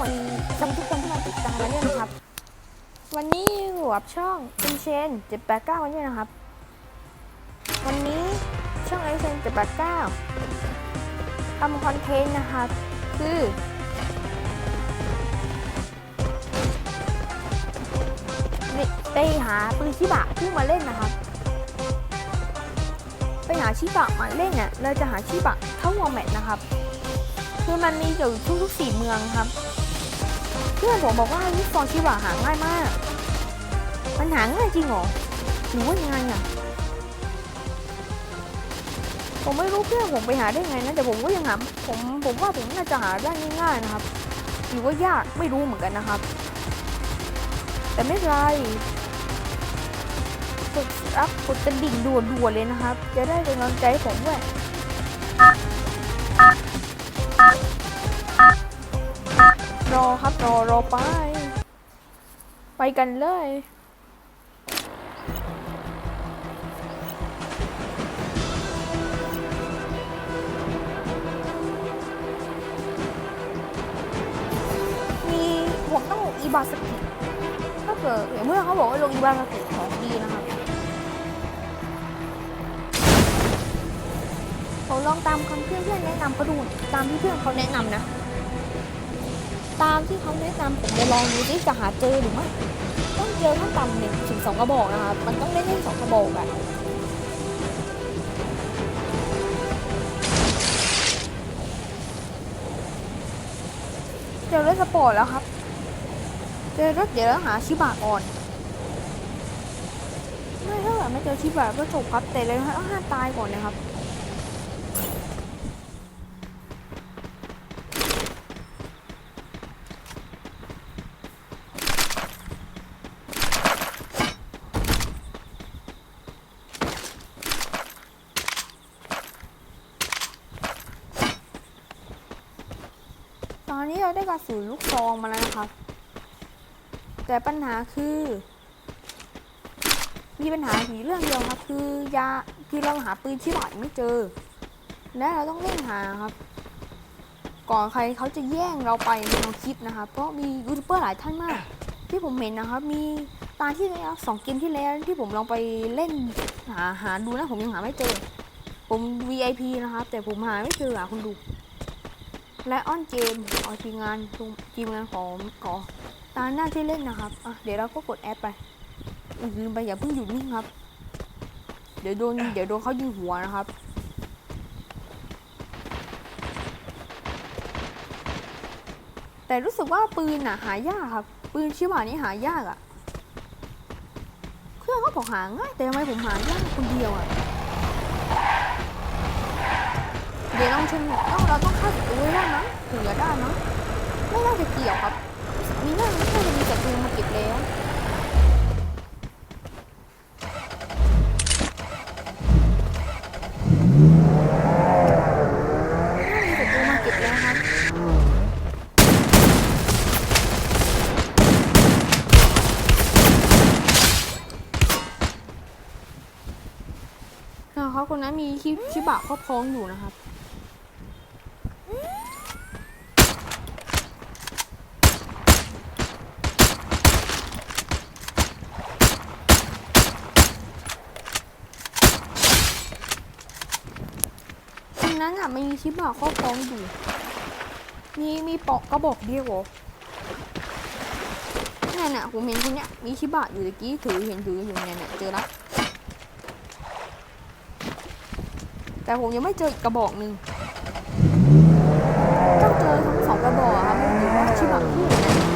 วัสดีสำหรับทุกคนที่มาติดตามมาเนี่ยนะครับ วันนี้อยู่กับช่องอินเชน789วันนี้นะครับ วันนี้ช่องไอินเชน789ทำคอนเทนต์นะครับคือไปหาปืนชิบะที่มาเล่นนะครับ ไปหาชิบะมาเล่นเนี่ยเราจะหาชิบะเท่าวอแมทนะครับ คือมันมีอยู่ทุกๆสี่เมืองครับ เพื่อนผมบอกว่าลูกฟองชิบะหาง่ายมาก มันหาง่ายจริงเหรอหรือว่ายังไงอะ ผมไม่รู้เพื่อนผมไปหาได้ไงนะแต่ผมก็ยังหาผมผมว่าผมน่าจะหาได้ง่ายๆนะครับหรือว่ายากไม่รู้เหมือนกันนะครับ แต่ไม่เป็นไรกดอัพกดกระดิ่งด่วนๆเลยนะครับ จะได้เป็นกำลังใจผมด้วย รอครับรอรอไป ไปกันเลยมีผมต้องอีบาสกิถ้าเกิดอย่างเมื่อเขาบอกว่าลงอีบาสกิของดีนะครับผมลองตามคำเพื่อนเพื่อนๆแนะนำก็ดูตามที่เพื่อนเขาแนะนำนะ ตามที่เขาแนะนำผมจะลองดูที่จะหาเจอหรือไม่ต้องเจอขั้นต่ำหนึ่งถึงสองกระบอกนะครับมันต้องเล่นได้สองกระบอกอะเจอรถสปอร์ตแล้วครับ เจอรถเดี๋ยวเราหาชิบะก่อนไม่ถ้าเกิดไม่เจอชิบะก็จบครับแต่เลยต้องห้าตายก่อนนะครับ ตอนนี้เรา ได้กระสุนลูกซองมาแล้วนะครับ แต่ปัญหาคือ มีปัญหาอยู่เรื่องเดียวครับคือยาคือเราหาปืนที่บาดไม่เจอ และเราต้องเร่งหาครับ ก่อนใครเขาจะแย่งเราไปในความคิดนะครับเพราะมียูทูบเบอร์หลายท่านมาก ที่ผมเห็นนะครับ มีตาที่แล้วสองเกมที่แล้วที่ผมลองไปเล่นหาหาดูนะผมยังหาไม่เจอ ผม VIP นะครับ แต่ผมหาไม่เจออะคุณดู และออนเกมเอาทีมงานทีมงานของก่อตาหน้าที่เล่นนะครับอะเดี๋ยวเราก็กดแอดไปอย่าลืมไปอย่าเพิ่งหยุดนิ่งครับ เดี๋ยวโดนเดี๋ยวโดนเขายิงหัวนะครับแต่รู้สึกว่าปืนอะหายากครับ ปืนชิบะนี่หายากอะเครื่องเขาบอกหาง่ายแต่ทำไมผมหายากคนเดียวอะเดี๋ยวลองชมต้องเราต้องฆ่าศัตรูให้ได้ มั้งถึงจะได้มั้งไม่น่าจะเกี่ยวครับมีน่าน่าจะมีศัตรูมาเก็บแล้วมีศัตรูมาเก็บแล้วครับเขาคนนั้นมีชิชิบะครอบครองอยู่นะครับ นั้นอะไม่มีชิปบะครอบครองอยู่มีมีปอกกระบอกเดียวเนั่นน่ะผมเห็นคนเนี้ยมีชิบะอยู่ตะกี้ถือเห็นถืออยู่เนี่ยเนี่ยเจอแล้วแต่ผมยังไม่เจออีกกระบอกหนึ่งเจอทั้งสองกระบอกอะครับหรือว่าชิบะคู่นะ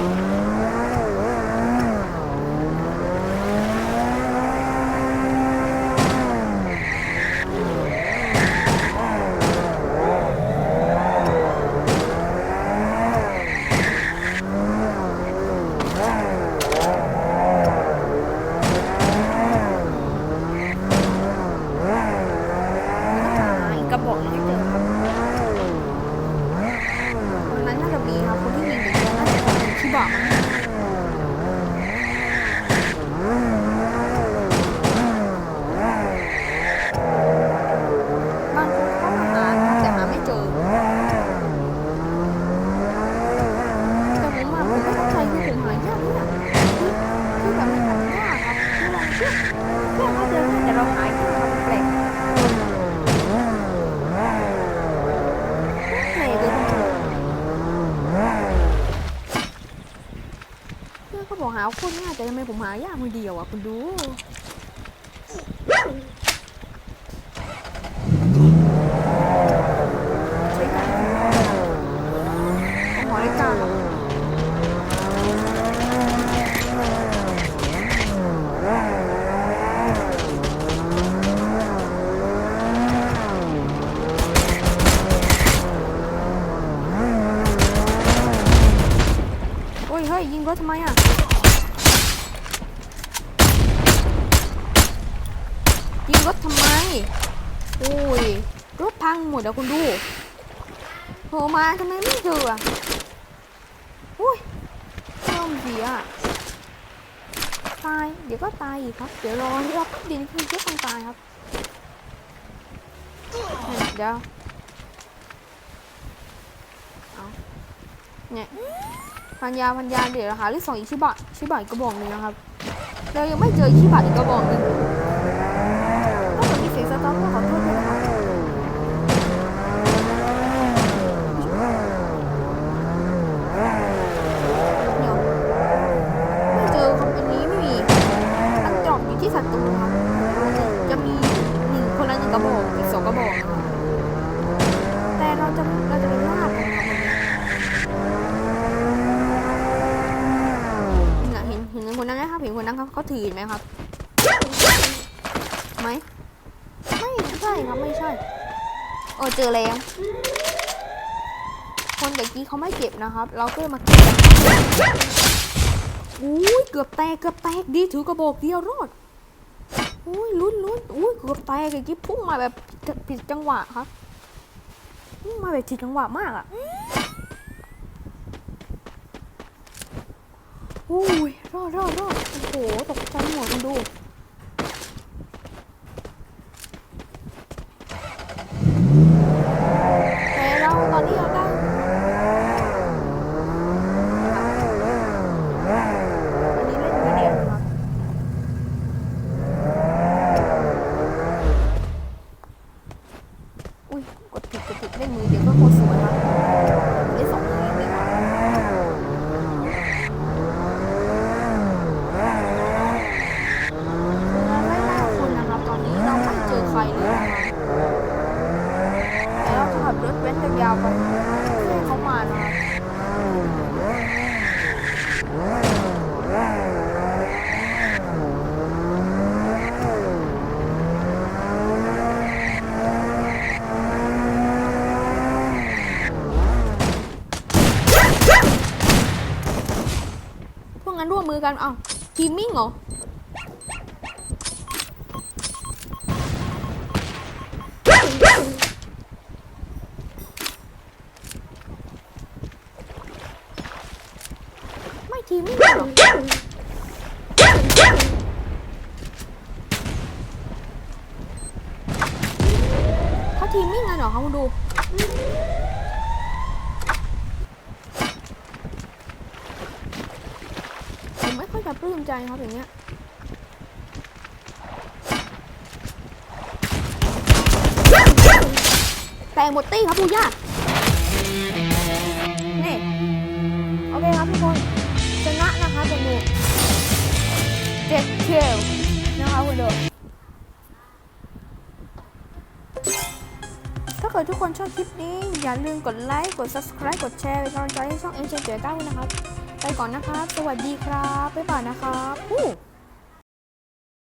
หาอีก ตรงนั้นน่าจะมีครับคนที่มีเด็กน่าจะเป็นที่บอกงบางคนเขามาหาครับแต่หาไม่เจอ แต่ผม เขาบอกหาคนง่ายแต่ทำไมผมหายากมือเดียวอะคุณดู ถทำไมโอ้ยรถพังหมดอะคุณดูโผล่มาทำไมไม่เจออุ้ยช่องเสียอะตาย เดี๋ยวก็ตายอีกครับ เดี๋ยวรอรอแป๊บเดียวคือเชื่อต้องตายครับ เดี๋ยวเอาเนี่ยพันยาพันยาเดี๋ยวเราหาที่สองอีกชิบะชิบะอีกกระบอกหนึ่งนะครับ เรายังไม่เจอชิบะอีกกระบอกหนึ่ง ถ้าเกิดมีเสียงสต๊อปก็ขอโทษด้วยนะคะเดี๋ยวไม่เจอคำเป็นนี้ไม่มีตั้งจอบอยู่ที่ศัตรูครับจะมีหนึ่งคนละหนึ่งกระบอกอีกสองกระบอกนะคะแต่เราจะเราจะเป็นลาบของเราวันนี้เนี่ยเห็นเห็นคนนั้นนะครับเห็นคนนั้นครับ เขาถือเห็นไหมครับไหมไม่ใช่ครับไม่ใช่เออเจอแล้วคนแต่กี้เขาไม่เก็บนะครับ เราก็มาเก็บอุ้ยเกือบแตกเกือบแตกดีถือกระบอกเดียวรอดอุ้ยลุ้นลุ้นอุ้ยเกือบแตกไอ้กี้พุ่งมาแบบผิดจังหวะครับพุ่งมาแบบผิดจังหวะมากอะ อุ้ยรอดรอดรอดโอ้โห ตกใจหมดคุณดู แต่เราตอนนี้เราได้อันนี้เล่นมีเดียมครับอุ้ยกดผิดกดผิดเล่นมือเดียวก็โคตรสวยครับเล่นสองมือยังไม่ครับเราไล่ล่าคนนะครับ ตอนนี้เราไม่เจอใครเลยนะครับ แล้วเราจะขับรถเว้นยาวๆไปให้เขามานะครับพ วมมือกันเอ้าทีมมิ่งเหรอไม่ทีมมิ่งเหรอเขาทีมมิ่งกันเหรอเขาดู ผมไม่ค่อยจะปลื้มใจครับอย่างเงี้ยแต่หมดตี้ครับผู้ยากนี่โอเคครับทุกคนชนะนะคะเป็นหมู่เจ็ดเคิวนะคะคุณดูถ้าเกิดทุกคนชอบคลิปนี้ อย่าลืมกดไลค์ กด subscribe กดแชร์เป็นกำลังใจให้ช่องเอ็นเจเจต้าด้วยนะครับ ไปก่อนนะครับ สวัสดีครับ บ๊ายบายนะครับ